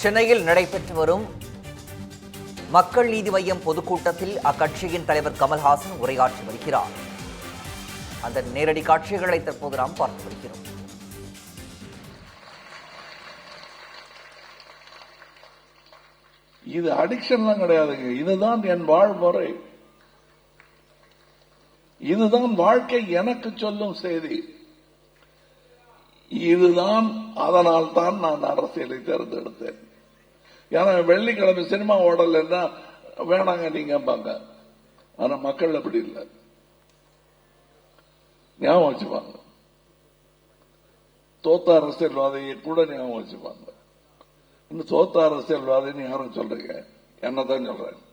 சென்னையில் நடைபெற்று வரும் மக்கள் நீதி மையம் பொதுக்கூட்டத்தில் அக்கட்சியின் தலைவர் கமல்ஹாசன் உரையாற்றி வருகிறார். அந்த நேரடி காட்சிகளை தற்போது நாம் பார்த்து வருகிறோம். இது அடிக்ஷன்லாம் கிடையாதுங்க. இதுதான் என் வாழ்முறை. இதுதான் வாழ்க்கை எனக்கு சொல்லும் செய்தி. இதுதான் அதனால் தான் நான் அரசியலை தேர்ந்தெடுத்தேன். ஏன்னா வெள்ளிக்கிழமை சினிமா ஓடலைன்னா வேணாங்க நீங்க பாங்க ஆனா மக்கள் அப்படி இல்லை. ஞாபகம் வச்சுப்பாங்க. தோத்த அரசியல்வாதியை கூட ஞாபகம் வச்சுப்பாங்க. இன்னும் தோத்த அரசியல்வாதின்னு யாரும் சொல்றீங்க? என்னதான் சொல்றேன்.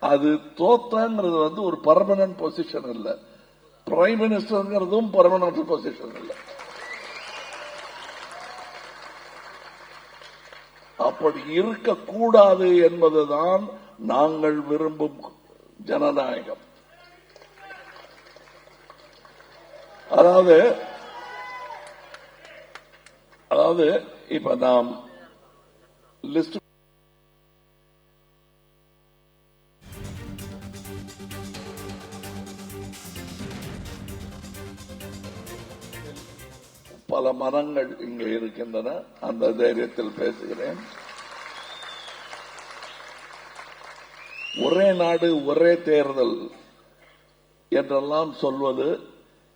அது தோத்தங்கிறது வந்து ஒரு பர்மனன்ட் பொசிஷன் இல்லை. பிரைம் மினிஸ்டர்ங்கிறதும் பர்மனன்ட் பொசிஷன் இல்லை. அப்படி இருக்கக்கூடாது என்பதுதான் நாங்கள் விரும்பும் ஜனநாயகம். அதாவது அதாவது இப்ப நாம் லிஸ்ட் பல மரங்கள் இங்கே இருக்கின்றன. அந்த தைரியத்தில் பேசுகிறேன். ஒரே நாடு ஒரே தேர்தல் என்றெல்லாம் சொல்வது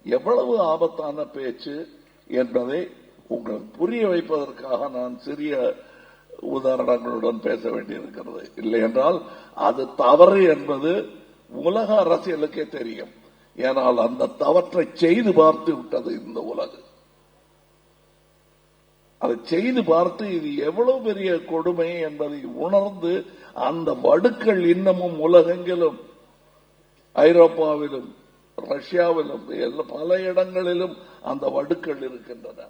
எவ்வளவு ஆபத்தான பேச்சு என்பதை உங்களுக்கு புரிய வைப்பதற்காக நான் சிறிய உதாரணங்களுடன் பேச வேண்டியிருக்கிறது. இல்லை என்றால் அது தவறு என்பது உலக அரசியலுக்கே தெரியும். ஏனால் அந்த தவற்றை செய்து பார்த்து விட்டது இந்த உலகு. அதை செய்து பார்த்து இது எவ்வளவு பெரிய கொடுமை என்பதை உணர்ந்து அந்த வடுக்கள் இன்னமும் உலகெங்கிலும் ஐரோப்பாவிலும் ரஷ்யாவிலும் எல்லா- பல இடங்களிலும் அந்த வடுக்கள் இருக்கின்றன.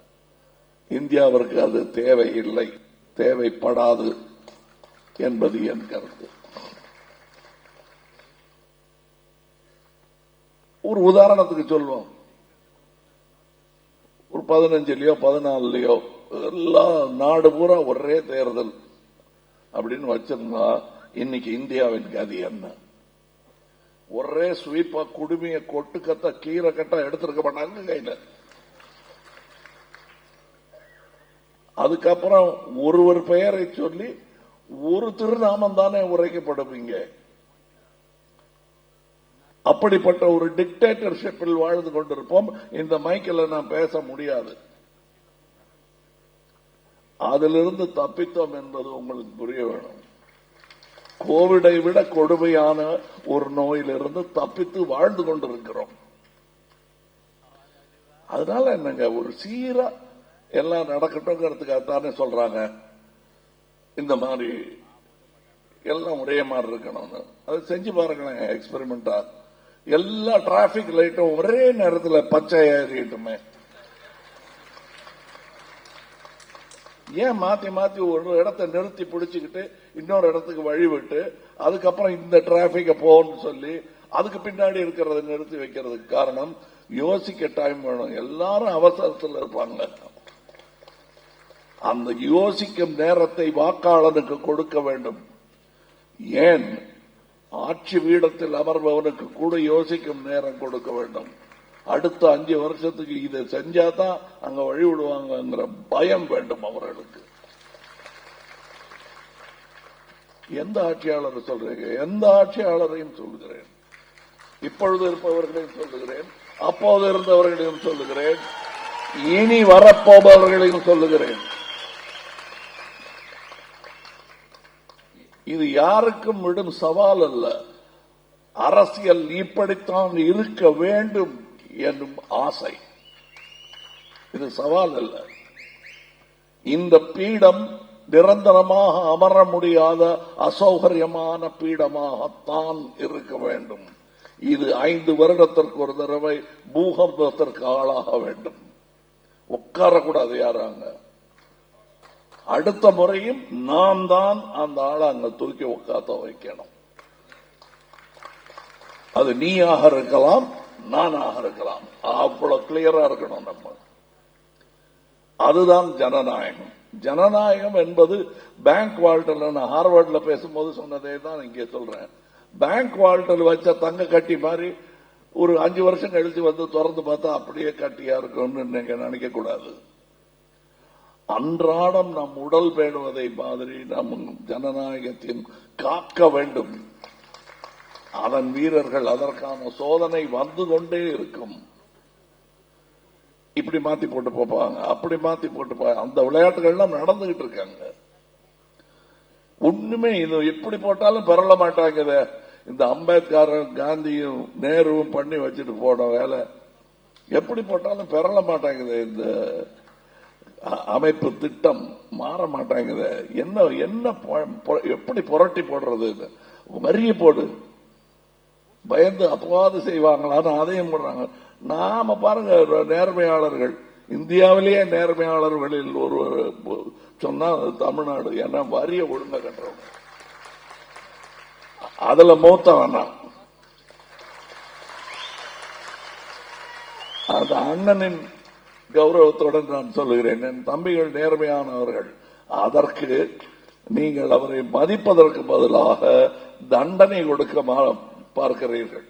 இந்தியாவிற்கு அது தேவையில்லை தேவைப்படாது என்பது என் கருத்து. ஒரு உதாரணத்துக்கு சொல்வோம். ஒரு பதினஞ்சுலயோ பதினாலுலயோ எல்லா நாடு பூரா ஒரே தேர்தல் அப்படின்னு வச்சிருந்தா இன்னைக்கு இந்தியாவின் கதி என்ன? ஒரே ஸ்வீப்பா குடுமைய கொட்டு கத்த கீரை கட்டா எடுத்திருக்க மாட்டாங்க கையில. அதுக்கப்புறம் ஒருவர் பெயரை சொல்லி ஒரு திருநாமம் தானே உரைக்கப்படுவீங்க அப்படிப்பட்ட ஒரு டிக்டேட்டர்ஷிப்பில் வாழ்ந்து கொண்டிருப்போம். இந்த மைக்கில் நான் பேச முடியாது. அதிலிருந்து தப்பித்தோம் என்பது உங்களுக்கு புரிய வேணும். கோவிடை விட கொடுமையான ஒரு நோயிலிருந்து தப்பித்து வாழ்ந்து கொண்டிருக்கிறோம். அதனால என்னங்க ஒரு சீரா எல்லாம் நடக்கட்டும்ங்கிறதுக்காகத்தானே சொல்றாங்க. இந்த மாதிரி எல்லாம் ஒரே மாதிரி இருக்கணும்னு. அதை செஞ்சு பாருங்களேன் எக்ஸ்பெரிமெண்டா எல்லா டிராபிக் லைட்டும் ஒரே நேரத்தில் பச்சை ஏறிட்டுமே. ஏன் மாத்தி மாத்தி ஒரு இடத்தை நிறுத்தி பிடிச்சுக்கிட்டு இன்னொரு இடத்துக்கு வழி விட்டு அதுக்கப்புறம் இந்த டிராபிக்க போன்னு சொல்லி அதுக்கு பின்னாடி இருக்கிறத நிறுத்தி வைக்கிறதுக்கு காரணம் யோசிக்க டைம் வேணும். எல்லாரும் அவசரத்தில் இருப்பாங்க. அந்த யோசிக்கும் நேரத்தை வாக்காளனுக்கு கொடுக்க வேண்டும். ஏன்? ஆட்சி வீடத்தில் அமர்பவனுக்கு கூட யோசிக்கும் நேரம் கொடுக்க வேண்டும். அடுத்த அஞ்சு வருஷத்துக்கு இதை செஞ்சாதான் அங்க வழி விடுவாங்கங்கிற பயம் வேண்டும் அவர்களுக்கு. எந்த ஆட்சியாளர் சொல்றீங்க? எந்த ஆட்சியாளரையும் சொல்லுகிறேன். இப்பொழுது இருப்பவர்களையும் சொல்லுகிறேன். அப்போது இருந்தவர்களையும் சொல்லுகிறேன். இனி வரப்போபவர்களையும் சொல்லுகிறேன். இது யாருக்கும் விடும் சவால் அல்ல. அரசியல் இப்படித்தான் இருக்க வேண்டும். என்னும் ஆசை. இது சவால் அல்ல. இந்த பீடம் நிரந்தரமாக அமர முடியாத அசௌகரியமான பீடமாகத்தான் இருக்க வேண்டும். இது ஐந்து வருடத்திற்கு ஒரு தடவை பூகம்பத்திற்கு ஆளாக வேண்டும். உட்காரக்கூடாது யாராங்க. அடுத்த முறையும் நாம் தான் அந்த ஆளை அங்க தூக்கி உட்காத்த வைக்கணும். அது நீயாக இருக்கலாம் நானாக இருக்கலாம். அவ்வளவு கிளியரா இருக்கணும் நம்ம. அதுதான் ஜனநாயகம். ஜனநாயகம் என்பது பேங்க் வால்டர்ல நான் ஹார்வர்ட்ல பேசும்போது சொன்னதே தான் இங்கே சொல்றேன். பேங்க் வால்டர் வச்ச தங்க கட்டி மாதிரி ஒரு அஞ்சு வருஷம் கழிச்சு வந்து திறந்து பார்த்தா அப்படியே கட்டியா இருக்கும்னு நீங்க நினைக்க கூடாது அன்றாடம் நம் உடல் பேணுவதை மாதிரி நம் ஜனநாயகத்தையும் காக்க வேண்டும். அதன் வீரர்கள் அதற்கான சோதனை வந்து கொண்டே இருக்கும். இப்படி மாத்தி போட்டு போப்பாங்க அப்படி மாத்தி போட்டு போவாங்க அந்த விளையாட்டுகள்லாம் நடந்துகிட்டு இருக்காங்க. ஒண்ணுமே இது எப்படி போட்டாலும் பரவ மாட்டாங்க இந்த அம்பேத்கரும் காந்தியும் நேருவும் பண்ணி வச்சுட்டு போன வேலை. எப்படி போட்டாலும் பெறல மாட்டாங்குது இந்த அ- அமைப்பு திட்டம். மாற மாட்டாங்குது. என்ன என்ன பொ- எப்படி புரட்டி போடுறது இது? வரிய போடு. பயந்து அப்பவாது செய்வாங்களான்னு அதையும் பண்றாங்க நாம பாருங்க நேர்மையாளர்கள். இந்தியாவிலேயே நேர்மையாளர்களில் ஒருவர் சொன்னா அது தமிழ்நாடு. ஏன்னா வரிய ஒழுங்க கட்டுறவங்க அதுல மூத்த வேணாம் அது அண்ணனின் கௌரவத்துடன் நான் சொல்லுகிறேன். என் தம்பிகள் நேர்மையானவர்கள். அதற்கு நீங்கள் அவரை மதிப்பதற்கு பதிலாக தண்டனை கொடுக்க மாறும் பார்க்கிறீர்கள்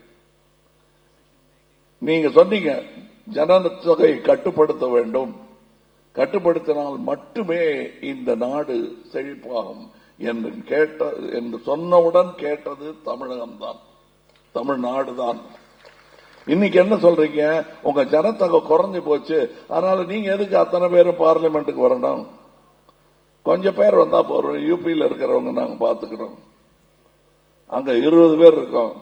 நீங்க சொன்னீங்க ஜனத்தொகை கட்டுப்படுத்த வேண்டும். கட்டுப்படுத்தினால் மட்டுமே இந்த நாடு செழிப்பாகும் என்று கேட்ட என்று சொன்னவுடன் கேட்டது தமிழகம்தான். தமிழ்நாடு தான் இன்னைக்கு என்ன சொல்றீங்க? உங்க ஜனத்தொகை குறைஞ்சு போச்சு. அதனால நீங்க எதுக்கு அத்தனை பேரும் பார்லிமெண்ட்டுக்கு வரணும்? கொஞ்சம் பேர் வந்தா போறோம். யூபியில் இருக்கிறவங்க நாங்க பாத்துக்கிறோம். அங்க இருபது பேர் இருக்கோம்.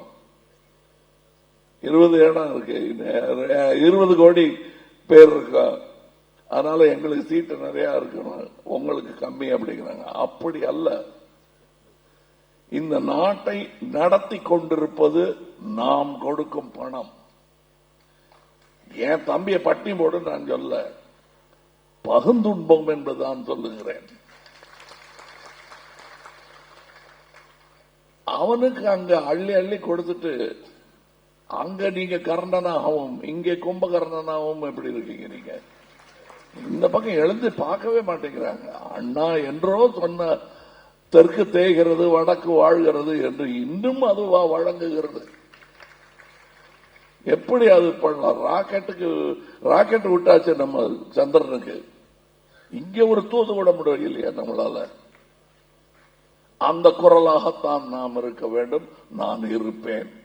இருபது இடம் இருக்கு. இருபது கோடி பேர் இருக்கா. அதனால எங்களுக்கு சீட்டு நிறைய இருக்கணும் உங்களுக்கு கம்மி அப்படிங்கிறாங்க. அப்படி அல்ல. இந்த நாட்டை நடத்தி கொண்டிருப்பது நாம் கொடுக்கும் பணம். என் தம்பிய பட்டி போடு நான் சொல்ல. பகுந்துன்பம் என்றுதான் சொல்லுகிறேன். அவனுக்கு அங்க அள்ளி அள்ளி கொடுத்துட்டு அங்க நீங்க கர்ணனாகவும் இங்கே கும்பகர்ணனாகவும் எப்படி இருக்கீங்க நீங்க? இந்த பக்கம் எழுந்து பார்க்கவே மாட்டேங்கிறாங்க. அண்ணா என்றோ சொன்ன தெற்கு தேய்கிறது வடக்கு வாழ்கிறது என்று இன்னும் அதுவா வழங்குகிறது. எப்படி அது பண்ணலாம் ராக்கெட்டுக்கு ராக்கெட் விட்டாச்சு நம்ம சந்திரனுக்கு? இங்க ஒரு தூது விட முடியும் இல்லையா நம்மளால? அந்த குரலாகத்தான் நாம் இருக்க வேண்டும். நான் இருப்பேன்.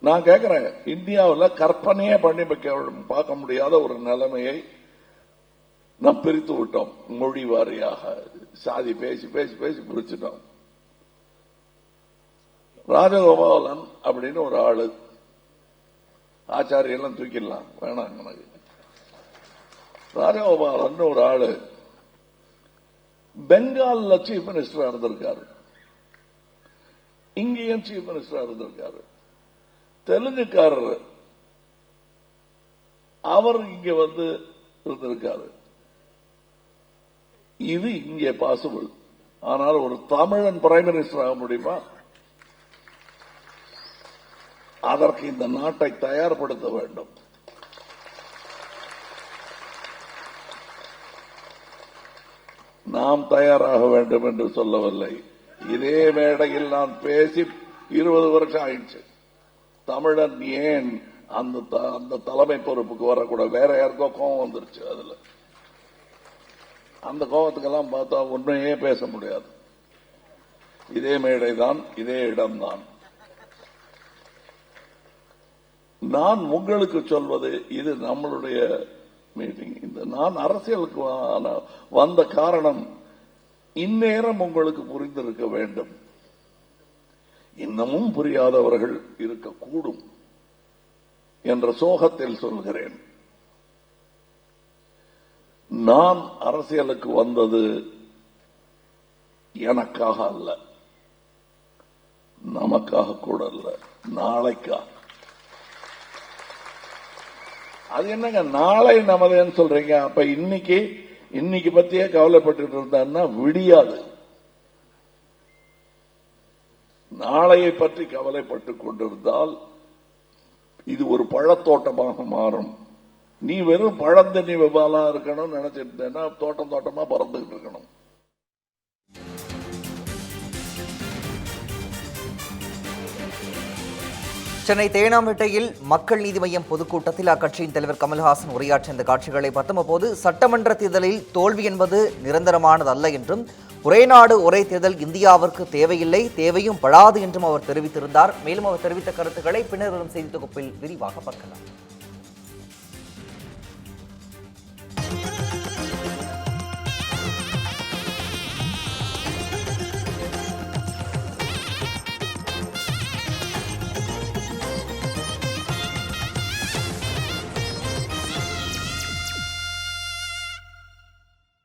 நான் கேட்கிறேன் இந்தியாவில் கற்பனையே பண்ணி பார்க்க முடியாத ஒரு நிலைமையை நாம் பிரித்து விட்டோம். மொழி வாரியாக சாதி பேசி பேசி பேசி பிரிச்சுட்டோம். ராஜகோபாலன் அப்படின்னு ஒரு ஆளு. ஆச்சாரியெல்லாம் தூக்கிடலாம். வேணாம் எனக்கு. ராஜகோபாலன் ஒரு ஆளு. பெங்கால்ல சீஃப் மினிஸ்டரா இருந்திருக்காரு. இங்கேயும் சீஃப் மினிஸ்டரா இருந்திருக்காரு. தெலுங்குக்காரர். அவர் இங்க வந்து இருந்திருக்காரு. இது இங்கே பாசிபிள் ஆனால் ஒரு தமிழன் பிரைம் மினிஸ்டர் ஆக முடியுமா? அதற்கு இந்த நாட்டை தயார்படுத்த வேண்டும். நாம் தயாராக வேண்டும் என்று சொல்லவில்லை. இதே மேடையில் நான் பேசி இருபது வருஷம் ஆயிடுச்சு. தமிழன் ஏன் அந்த அந்த தலைமை பொறுப்புக்கு வரக்கூடாது வேற யாருக்கோ கோபம் வந்துருச்சு அதுல. அந்த கோபத்துக்கெல்லாம் பார்த்தா உண்மையே பேச முடியாது. இதே மேடைதான் இதே இடம்தான். நான் உங்களுக்கு சொல்வது இது நம்மளுடைய மீட்டிங் இந்த நான் அரசியலுக்கு வந்த காரணம் இந்நேரம் உங்களுக்கு புரிந்திருக்க வேண்டும். இன்னமும் புரியாதவர்கள் இருக்கக்கூடும் என்ற சோகத்தில் சொல்கிறேன். நான் அரசியலுக்கு வந்தது எனக்காக அல்ல. நமக்காக கூட அல்ல. நாளைக்காக. அது என்னங்க நாளை நமதேன்னு சொல்றீங்க. அப்ப இன்னைக்கு இன்னைக்கு பத்தியே கவலைப்பட்டு இருந்தான்னா விடியாது. நாளையை பற்றி கவலைப்பட்டுக் கொண்டிருந்தால் இது ஒரு பழத்தோட்டமாக மாறும். நீ வெறும் பழந்தண்ணி விபாலா இருக்கணும்னு நினைச்சிருந்தேன்னா தோட்டம் தோட்டமா பறந்துகிட்டு இருக்கணும். சென்னை தேனாம்பேட்டையில் மக்கள் நீதி மய்யம் பொதுக்கூட்டத்தில் அக்கட்சியின் தலைவர் கமல்ஹாசன் உரையாற்றிய இந்த காட்சிகளை பார்த்தோம். சட்டமன்ற தேர்தலில் தோல்வி என்பது நிரந்தரமானது அல்ல என்றும் ஒரே நாடு ஒரே தேர்தல் இந்தியாவிற்கு தேவையில்லை தேவையும் படாது என்றும் அவர் தெரிவித்திருந்தார். மேலும் அவர் தெரிவித்த கருத்துக்களை பின்னர் வரும் செய்தி தொகுப்பில் விரிவாக பார்க்கலாம்.